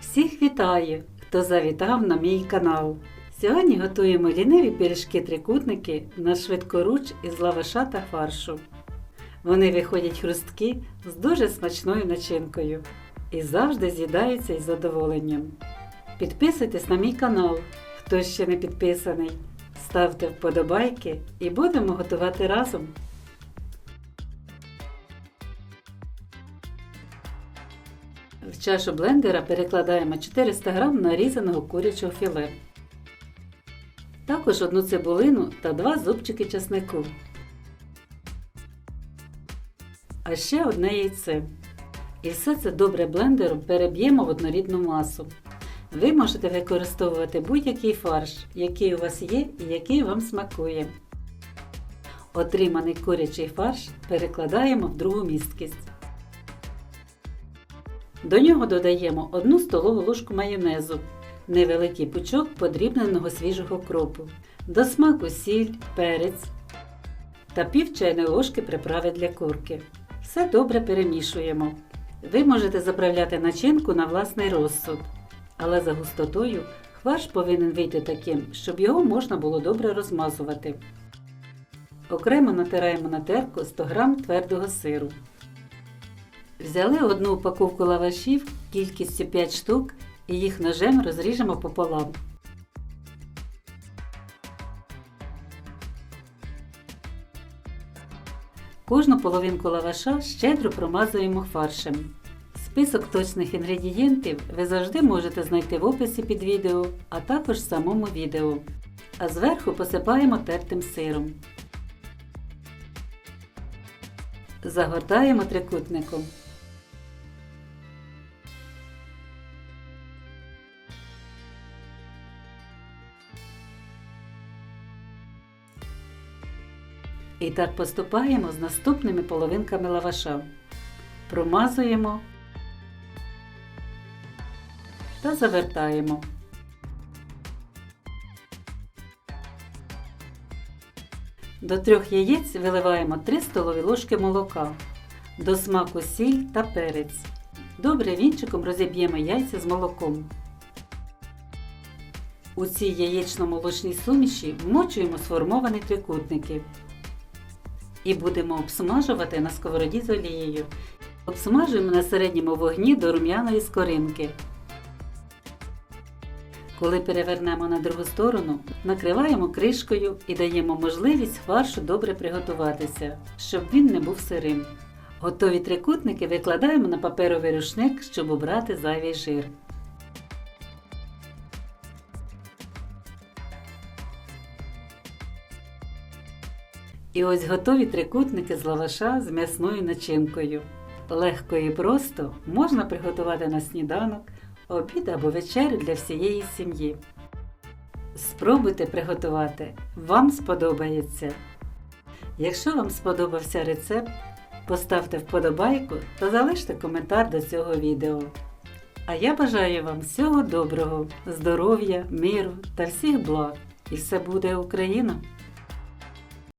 Всіх вітаю, хто завітав на мій канал. Сьогодні готуємо ліниві пиріжки-трикутники на швидкоруч із лаваша та фаршу. Вони виходять хрусткі з дуже смачною начинкою і завжди з'їдаються із задоволенням. Підписуйтесь на мій канал, хто ще не підписаний. Ставте вподобайки і будемо готувати разом. В чашу блендера перекладаємо 400 г нарізаного курячого філе. Також одну цибулину та два зубчики часнику. А ще одне яйце. І все це добре блендером переб'ємо в однорідну масу. Ви можете використовувати будь-який фарш, який у вас є і який вам смакує. Отриманий курячий фарш перекладаємо в другу місткість. До нього додаємо 1 столову ложку майонезу, невеликий пучок подрібненого свіжого кропу, до смаку сіль, перець та пів чайної ложки приправи для курки. Все добре перемішуємо. Ви можете заправляти начинку на власний розсуд, але за густотою фарш повинен вийти таким, щоб його можна було добре розмазувати. Окремо натираємо на терку 100 г твердого сиру. Взяли одну упаковку лавашів кількістю 5 штук і їх ножем розріжемо пополам. Кожну половинку лаваша щедро промазуємо фаршем. Список точних інгредієнтів ви завжди можете знайти в описі під відео, а також в самому відео. А зверху посипаємо тертим сиром. Загортаємо трикутником. І так поступаємо з наступними половинками лаваша. Промазуємо та завертаємо. До трьох яєць виливаємо 3 столові ложки молока, до смаку сіль та перець. Добре вінчиком розіб'ємо яйця з молоком. У цій яєчно-молочній суміші вмочуємо сформовані трикутники і будемо обсмажувати на сковороді з олією. Обсмажуємо на середньому вогні до рум'яної скоринки. Коли перевернемо на другу сторону, накриваємо кришкою і даємо можливість фаршу добре приготуватися, щоб він не був сирим. Готові трикутники викладаємо на паперовий рушник, щоб убрати зайвий жир. І ось готові трикутники з лаваша з м'ясною начинкою. Легко і просто можна приготувати на сніданок, обід або вечерю для всієї сім'ї. Спробуйте приготувати, вам сподобається. Якщо вам сподобався рецепт, поставте вподобайку та залиште коментар до цього відео. А я бажаю вам всього доброго, здоров'я, миру та всіх благ. І все буде Україна!